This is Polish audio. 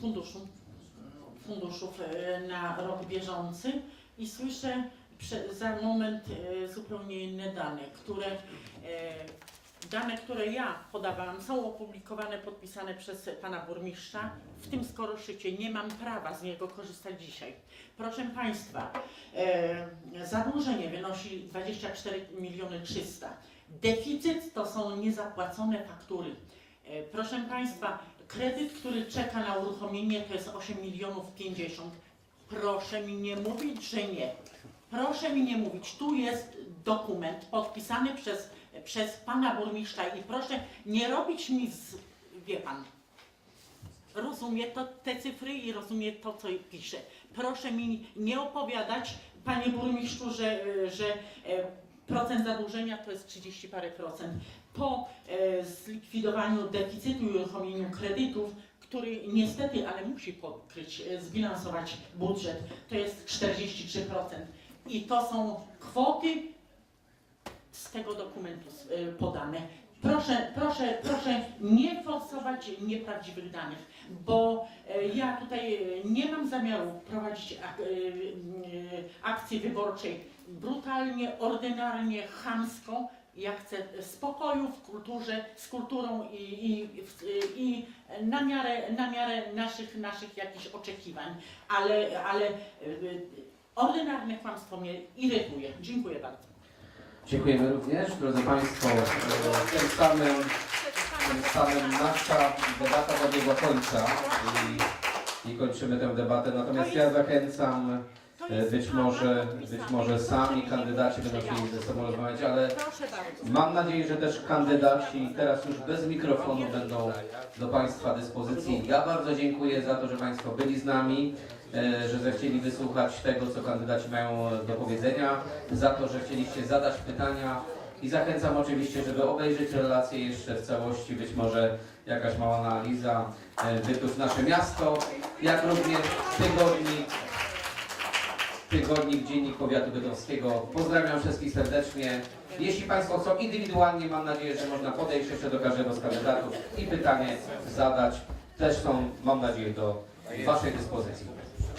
funduszu, funduszów e, na rok bieżący i słyszę prze, za moment e, zupełnie inne dane, które e, dane, które ja podawałam są opublikowane, podpisane przez pana burmistrza w tym skoroszycie. Nie mam prawa z niego korzystać dzisiaj. Proszę Państwa, zadłużenie wynosi 24 miliony 300. Deficyt to są niezapłacone faktury. Proszę Państwa, kredyt, który czeka na uruchomienie to jest 8 milionów 50. Proszę mi nie mówić, że nie. Proszę mi nie mówić, tu jest dokument podpisany przez, przez pana burmistrza i proszę nie robić mi z, wie pan, rozumie to, te cyfry i rozumie to, co pisze. Proszę mi nie opowiadać, panie burmistrzu, że, że e, procent zadłużenia to jest 30 parę procent. Po e, zlikwidowaniu deficytu i uruchomieniu kredytów, który niestety, ale musi pokryć, e, zbilansować budżet, to jest 43%. I to są kwoty z tego dokumentu e, podane. Proszę, proszę, proszę nie forsować nieprawdziwych danych, bo e, ja tutaj e, nie mam zamiaru prowadzić e, akcji wyborczej brutalnie, ordynarnie, chamsko. Ja chcę spokoju w kulturze, z kulturą i, i, i na miarę, na miarę naszych, naszych jakichś oczekiwań, ale, ale ordynarne kłamstwo mnie irytuje. Dziękuję bardzo. Dziękujemy również. Drodzy Państwo, tym samym, tym samym nasza debata dobiegła końca i, i kończymy tę debatę. Natomiast ja zachęcam, e, być może, być może sami kandydaci będą chcieli ze sobą rozmawiać, ale mam nadzieję, że też kandydaci teraz już bez mikrofonu będą do Państwa dyspozycji. Ja bardzo dziękuję za to, że Państwo byli z nami, e, że zechcieli wysłuchać tego, co kandydaci mają do powiedzenia, za to, że chcieliście zadać pytania i zachęcam oczywiście, żeby obejrzeć relację jeszcze w całości, być może jakaś mała analiza e, bytu w nasze miasto, jak również tygodnik, tygodnik Dziennik Powiatu Bytomskiego. Pozdrawiam wszystkich serdecznie. Jeśli Państwo chcą indywidualnie, mam nadzieję, że można podejść jeszcze do każdego z kandydatów i pytanie zadać. Też są, mam nadzieję, do Waszej dyspozycji.